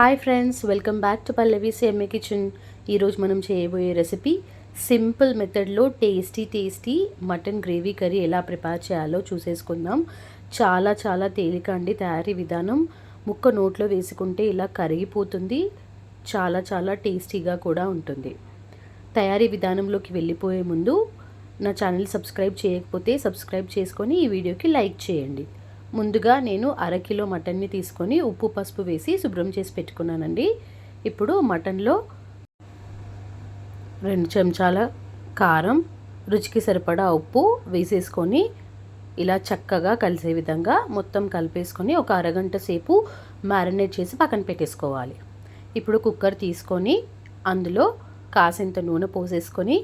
Hi friends welcome back to Pallavi సేమే kitchen. ఈరోజు మనం చేయబోయే రెసిపీ సింపుల్ మెథడ్లో tasty tasty mutton gravy curry ఎలా ప్రిపేర్ చేయాలో చూసేసుకుందాం. చాలా చాలా తేలిక అండి తయారీ విధానం. ముక్క నోట్లో వేసుకుంటే ఇలా కరిగిపోతుంది చాలా చాలా టేస్టీగా కూడా ఉంటుంది. తయారీ విధానంలోకి వెళ్ళిపోయే ముందు నా ఛానల్ సబ్స్క్రైబ్ చేయకపోతే సబ్స్క్రైబ్ చేసుకొని ఈ వీడియోకి లైక్ చేయండి. ముందుగా నేను అరకిలో మటన్ని తీసుకొని ఉప్పు పసుపు వేసి శుభ్రం చేసి పెట్టుకున్నానండి. ఇప్పుడు మటన్లో రెండు చెంచాల కారం రుచికి సరిపడా ఉప్పు వేసేసుకొని ఇలా చక్కగా కలిసే విధంగా మొత్తం కలిపేసుకొని ఒక అరగంట సేపు మ్యారినేట్ చేసి పక్కన పెట్టేసుకోవాలి. ఇప్పుడు కుక్కర్ తీసుకొని అందులో కాసింత నూనె పోసేసుకొని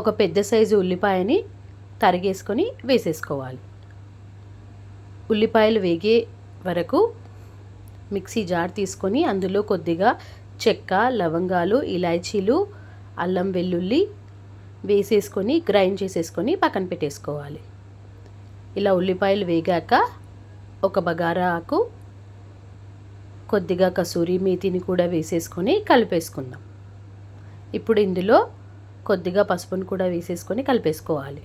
ఒక పెద్ద సైజు ఉల్లిపాయని తరిగేసుకొని వేసేసుకోవాలి. ఉల్లిపాయలు వేగే వరకు మిక్సీ జార్ తీసుకొని అందులో కొద్దిగా చెక్క లవంగాలు ఇలాచీలు అల్లం వెల్లుల్లి వేసేసుకొని గ్రైండ్ చేసేసుకొని పక్కన పెట్టేసుకోవాలి. ఇలా ఉల్లిపాయలు వేగాక ఒక బగారా ఆకు కొద్దిగా కసూరి మేతిని కూడా వేసేసుకొని కలిపేసుకుందాం. ఇప్పుడు ఇందులో కొద్దిగా పసుపును కూడా వేసేసుకొని కలిపేసుకోవాలి.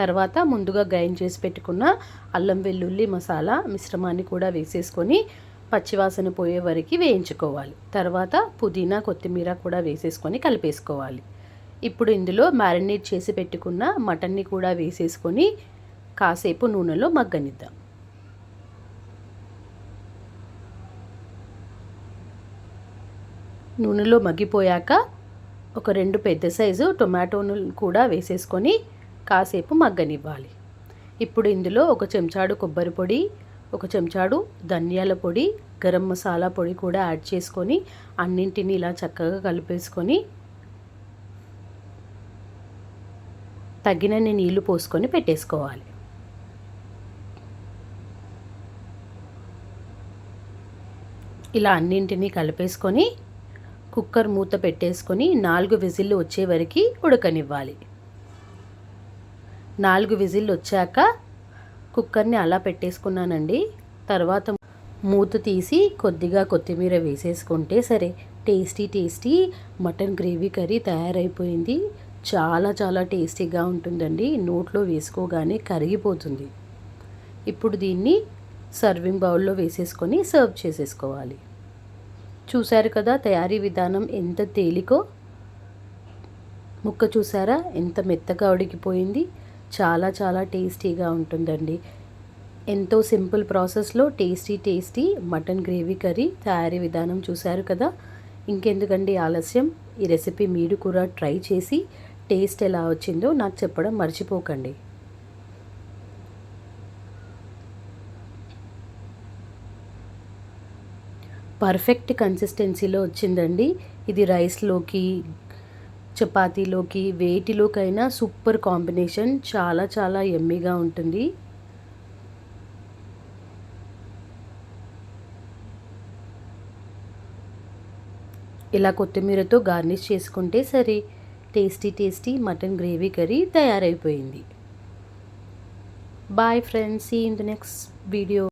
తర్వాత ముందుగా గ్రైండ్ చేసి పెట్టుకున్న అల్లం వెల్లుల్లి మసాలా మిశ్రమాన్ని కూడా వేసేసుకొని పచ్చివాసన పోయే వరకు వేయించుకోవాలి. తర్వాత పుదీనా కొత్తిమీర కూడా వేసేసుకొని కలిపేసుకోవాలి. ఇప్పుడు ఇందులో మ్యారినేట్ చేసి పెట్టుకున్న మటన్ని కూడా వేసేసుకొని కాసేపు నూనెలో మగ్గనిద్దాం. నూనెలో మగ్గిపోయాక ఒక రెండు పెద్ద సైజు టొమాటోను కూడా వేసేసుకొని కాసేపు మగ్గనివ్వాలి. ఇప్పుడు ఇందులో ఒక చెంచాడు కొబ్బరి పొడి ఒక చెంచాడు ధనియాల పొడి గరం మసాలా పొడి కూడా యాడ్ చేసుకొని అన్నింటిని ఇలా చక్కగా కలిపేసుకొని తగినన్ని నీళ్ళు పోసుకొని పెట్టేసుకోవాలి. ఇలా అన్నింటినీ కలిపేసుకొని కుక్కర్ మూత పెట్టేసుకొని నాలుగు విజిల్లు వచ్చే వరకు ఉడకనివ్వాలి. నాలుగు విజిల్లు వచ్చాక కుక్కర్ని అలా పెట్టేసుకున్నానండి. తర్వాత మూత తీసి కొద్దిగా కొత్తిమీర వేసేసుకుంటే సరే tasty tasty mutton gravy curry తయారైపోయింది. చాలా చాలా టేస్టీగా ఉంటుందండి. నోట్లో వేసుకోగానే కరిగిపోతుంది. ఇప్పుడు దీన్ని సర్వింగ్ బౌల్లో వేసేసుకొని సర్వ్ చేసేసుకోవాలి. చూశారు కదా తయారీ విధానం ఎంత తేలికో? ముక్క చూసారా? ఎంత మెత్తగా ఉడికిపోయింది? చాలా చాలా టేస్టీగా ఉంటుందండి. ఎంతో సింపుల్ ప్రాసెస్లో tasty tasty mutton gravy curry తయారీ విధానం చూశారు కదా. ఇంకెందుకండి ఆలస్యం? ఈ రెసిపీ మీరు కూడా ట్రై చేసి టేస్ట్ ఎలా వచ్చిందో నాకు చెప్పడం మర్చిపోకండి. పర్ఫెక్ట్ కన్సిస్టెన్సీలో వచ్చిందండి. ఇది రైస్లోకి చపాతీలోకి వేటిలోకైనా సూపర్ కాంబినేషన్ చాలా చాలా ఎమ్మీగా ఉంటుంది. ఇలా కొత్తిమీరతో గార్నిష్ చేసుకుంటే సరే tasty tasty mutton gravy curry తయారైపోయింది. Bye friends see in the next video.